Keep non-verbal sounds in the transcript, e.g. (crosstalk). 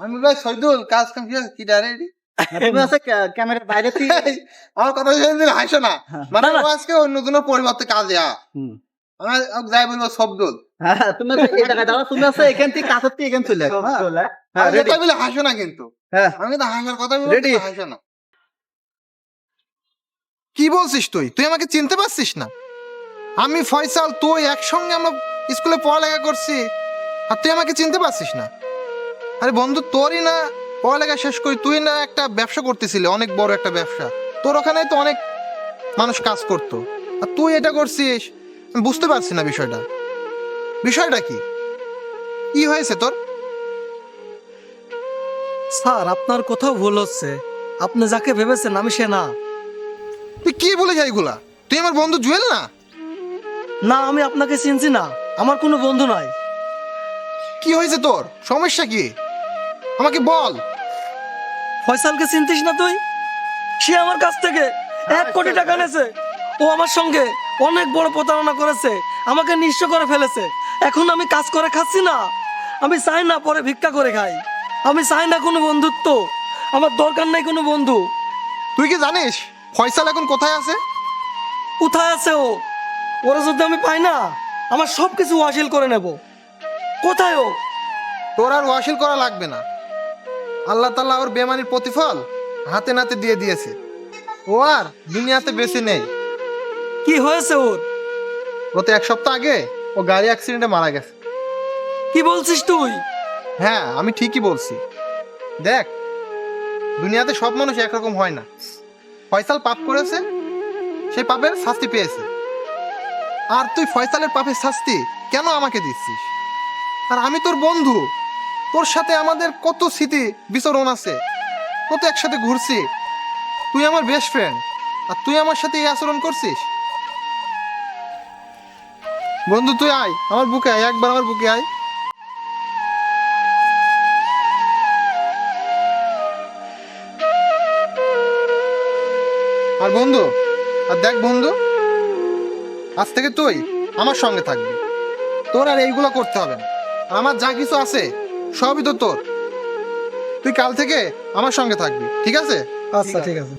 আমি ভাই সৈদুল কাজ কাম কি কি ডাইরেক্ট তুমি আছে ক্যামেরার বাইরে তুই (laughs) আমার কথা শুনে হাসো না। মানে না, না। ও আজকে অন্য জনের পরিবর্তে কাজে আ হুম। যাই বলব শব্দুল হ্যাঁ তুমি আছে এই তুমি আছে এখান থেকে কাছের থেকে এখান চলে আসো, হ্যাঁ? হ্যাঁ। আমি রেডি কথা বলে হাসো না কিন্তু। হ্যাঁ। আমি কিন্তু হাসার কথা? কিন্তু হাসো না। কি বলছিস তুই? তুই আমাকে চিনতে পারছিস না। আমি ফয়সাল, তুই একসঙ্গে আমরা স্কুলে পড়ালেখা করছি। আর তুই আমাকে চিনতে পারছিস না। আরে বন্ধু, তোরই না পড়ালেখা শেষ করি তুই না একটা ব্যবসা করতেছিলি, অনেক বড় একটা ব্যবসা। তোর ওখানে তো অনেক মানুষ কাজ করতো। আর তুই এটা করছিস, আমি বুঝতে পারছি না বিষয়টা। বিষয়টা কি? কি হয়েছে তোর? স্যার, আপনার কোথাও ভুল হচ্ছে। আপনি যাকে ভেবেছেন, আমি সে না। তুই কি বলে যাই এগুলা? তুই আমার বন্ধু জুয়েল না? না আমি আপনাকে চিনছি না। আমার কোনো বন্ধু নাই। কি হয়েছে তোর? সমস্যা কি? আমাকে বল। ফয়সালকে চিনতিস না তুই? সে আমার কাছ থেকে এক কোটি টাকা নেছে ও আমার সঙ্গে অনেক বড় প্রতারণা করেছে। আমাকে নিঃস্ব করে ফেলেছে। এখন আমি কাজ করে খাচ্ছি না। আমি চাই না পরে ভিক্ষা করে খাই। আমি চাই না কোনো বন্ধুত্ব। আমার দরকার নাই কোনো বন্ধু। তুই কি জানিস? ফয়সাল এখন কোথায় আছে? কোথায় আছে ও? ওরা যদি আমি পাই না আমার সব কিছু হাসিল করে নেব। কোথায় ও? তোর আর ওয়াসিল করা লাগবে না। আল্লাহ তাল্লাহ ওর বেমানির প্রতিফল হাতে নাতে দিয়ে দিয়েছে। ও আর দুনিয়াতে বেশি নেই। কি হয়েছে ওর? গত এক সপ্তাহ আগে ও গাড়ি অ্যাক্সিডেন্টে মারা গেছে। কি বলছিস তুই? হ্যাঁ আমি ঠিকই বলছি। দেখ দুনিয়াতে সব মানুষ একরকম হয় না। ফয়সাল পাপ করেছে, সেই পাপের শাস্তি পেয়েছে। আর তুই ফয়সালের পাপের শাস্তি কেন আমাকে দিচ্ছিস? আর আমি তোর বন্ধু, তোর সাথে আমাদের কত স্মৃতি বিচরণ আছে, কত একসাথে ঘুরছি। তুই আমার বেস্ট ফ্রেন্ড আর তুই আমার সাথে এই আচরণ করছিস? বন্ধু, তুই আয়, আমার বুকে আয়, একবার আমার বুকে আয়। আর বন্ধু, আর দেখ বন্ধু, আজ থেকে তুই আমার সঙ্গে থাকবি। তোর আর এইগুলো করতে হবে আমার যা কিছু আছে, সবই তো তোর। তুই কাল থেকে আমার সঙ্গে থাকবি, ঠিক আছে? আচ্ছা ঠিক আছে।